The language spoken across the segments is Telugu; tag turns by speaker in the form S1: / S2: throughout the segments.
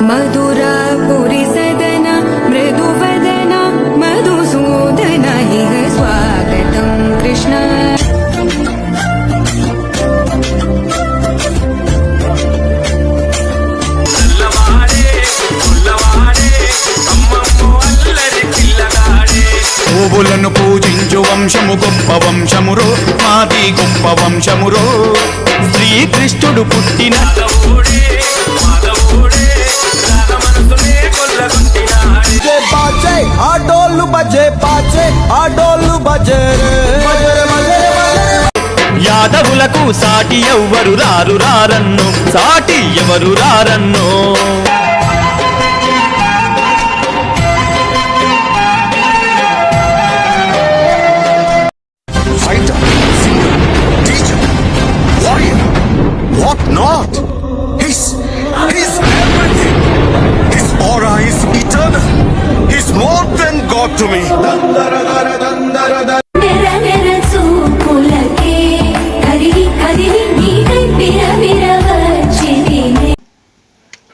S1: मधुरापुरि सदन मृदुवदन मधुसूदन इह स्वागतं कृष्ण
S2: చల్లవాడే పుల్లవాడే అమ్మమ్మో అల్లరి పిల్లగాడే
S3: పువ్వులను పూజించు వంశము గొప్ప వంశమురో మాది గొప్ప వంశమురో శ్రీకృష్ణుడు పుట్టిన
S4: బజే పాచే ఆ డోలు బజే
S3: యాదవులకు సాటి ఎవ్వరు రారు రారన్ను సాటి ఎవరు రారన్నో?
S5: Talk to me.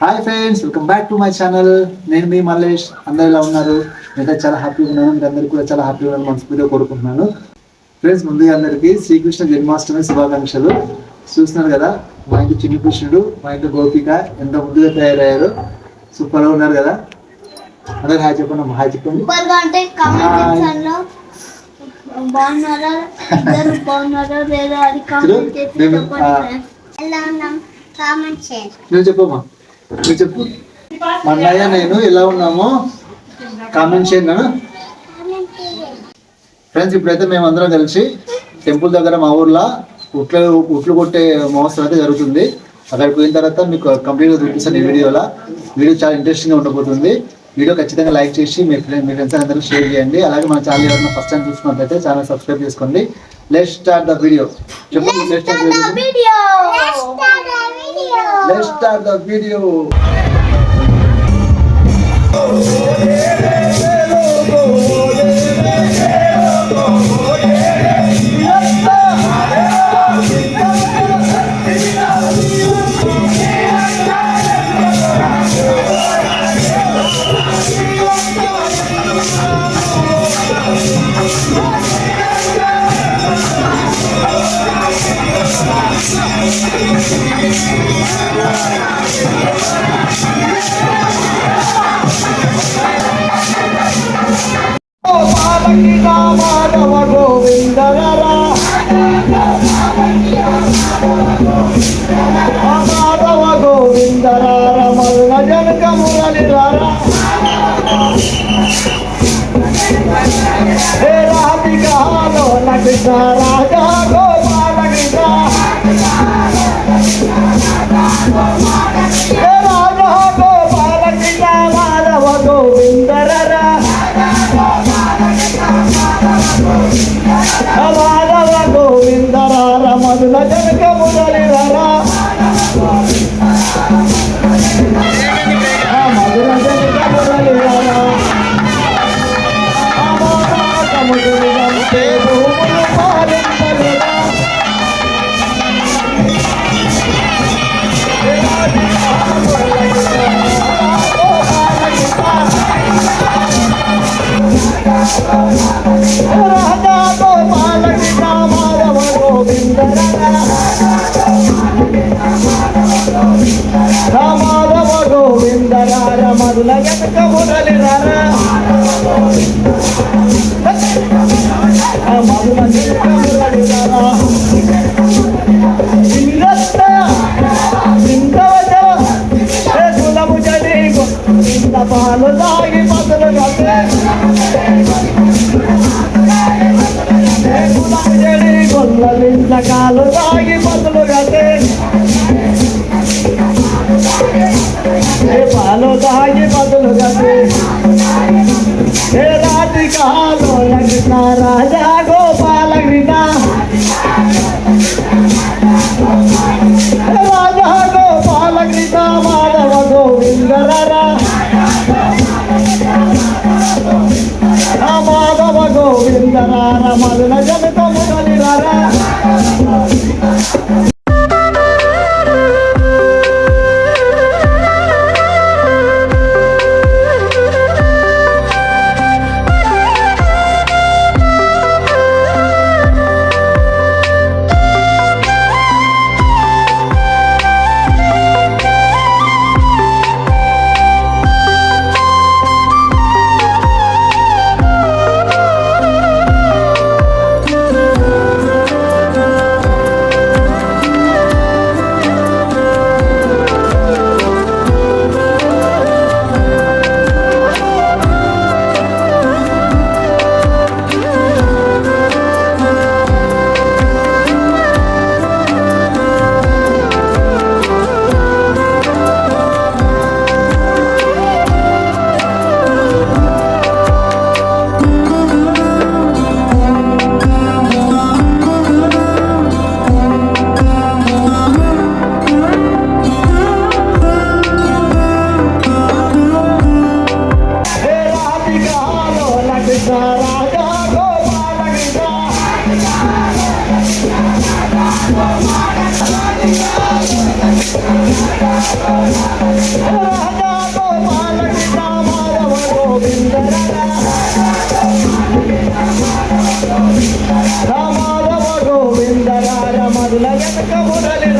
S6: Hi friends welcome back to my channel నేను మీ మల్లేష్. అందరు ఎలా ఉన్నారు? నేనైతే చాలా హ్యాపీగా ఉన్నాను. మీరు అందరికీ కూడా చాలా హ్యాపీగా ఉన్నాను మనస్ఫూర్తిగా కోరుకుంటున్నాను. ఫ్రెండ్స్ ముందుగా అందరికీ శ్రీకృష్ణ జన్మాష్టమి శుభాకాంక్షలు. చూస్తున్నారు కదా మా ఇంటి చిన్ని కృష్ణుడు మా ఇంటి గోపిక ఎంత ముందుగా తయారయ్యారు. సూపర్గా ఉన్నారు కదా. అందరు హాయ్ చెప్పండి హాయ్ చెప్పండి.
S7: అంటే కామెంట్ సెక్షన్లో బాగున్నారా? ఇద్దరు బాగున్నారా? లేదా అది కామెంట్ చేసి
S6: మేము,
S7: చెప్పండి
S6: ఆ,
S7: friends. ఎలా ఉన్నాం? కామెంట్ చేయండి.
S6: నువ్వు చెప్పమ్మా నువ్వు చెప్పు. మా అన్నయ్య నేను ఎలా ఉన్నామో కామెంట్ చేయండి. ఫ్రెండ్స్ ఇప్పుడైతే మేము అందరం కలిసి టెంపుల్ దగ్గర మా ఊర్లో ఉట్లు ఉట్లు కొట్టే మహోత్సవం అయితే జరుగుతుంది. అక్కడికి పోయిన తర్వాత మీకు కంప్లీట్గా చూపిస్తాను ఈ వీడియోలో. వీడియో చాలా ఇంట్రెస్టింగ్గా ఉండబోతుంది. వీడియో ఖచ్చితంగా లైక్ చేసి మీ ఫ్రెండ్ మీ ఫ్రెండ్స్ అందరూ షేర్ చేయండి. అలాగే మన ఛానల్ ఎవరైనా ఫస్ట్ టైం చూసుకున్నట్లయితే ఛానల్ సబ్స్క్రైబ్ చేసుకోండి. లెట్ స్టార్ట్ ద వీడియో చెప్పండి let start
S7: video
S6: let start the video Madhava గోవిందరార మల్ల జనక మురళిరార రాధికాలో గోవింద మాధవ గోవిందరా రార మధుల జనక మురళి రారా
S3: చక్కగా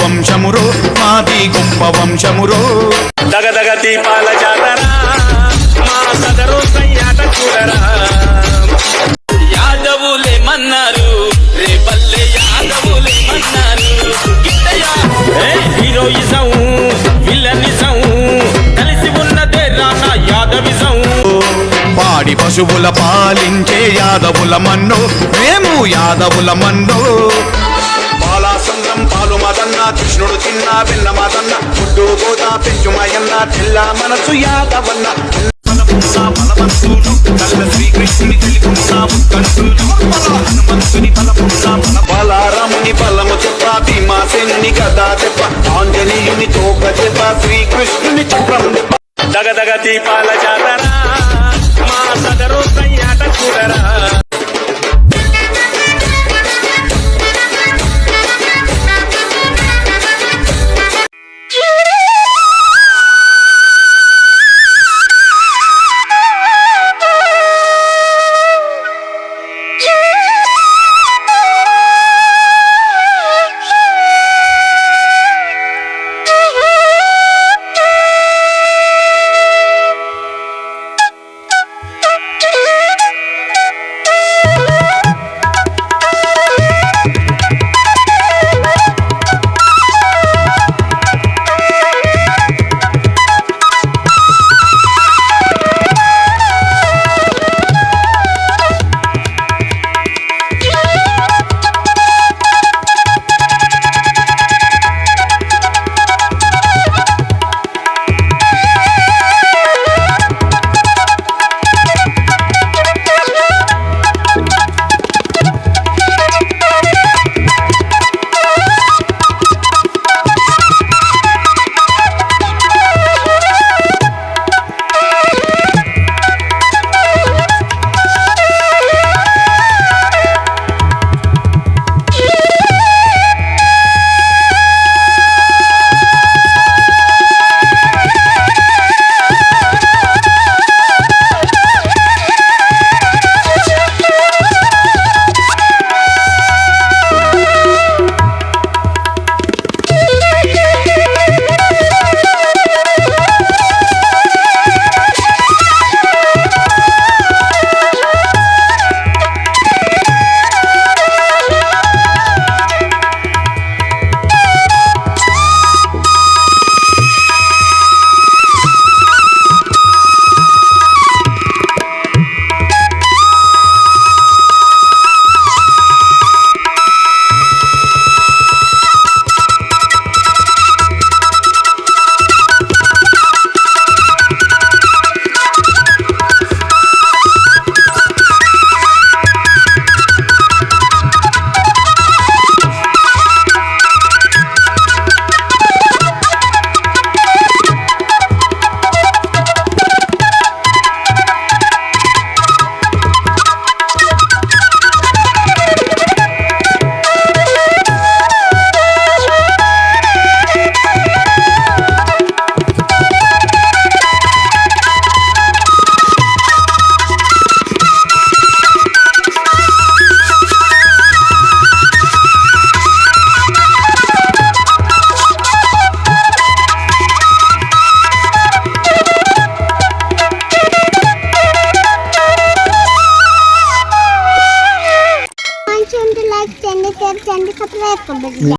S3: వంశమురో మాది గొప్ప వంశమురో
S2: దగదగ దీపాల జాతర మా సదరు సయ్యాట చూడరా యాదవులేమన్నారు రేపల్లె యాదవులేమన్నారు గిట్టయ్య ఏ హీరోయిజం విల్లనిజం కలిసి ఉన్నదే రానా యాదవిజం.
S3: పాడి పశువుల పాలించే యాదవుల మన్నో మేము యాదవుల మన్నో. కృష్ణుడు చిన్న పిన్న మదన్న. పుట్టు గోదా పెంచు మయన్న. పిల్ల మనసు యాదవన్న. శ్రీకృష్ణుని హనుమంతుని బలారముని బలము చెప్ప భీమాసేనుని గదా చెప్ప ఆంజనేయుని తోక చెప్ప శ్రీకృష్ణుని చక్రం చెప్ప
S2: దగదగ దీపాల జాతర మా సదరు సయ్యాట చూడరా.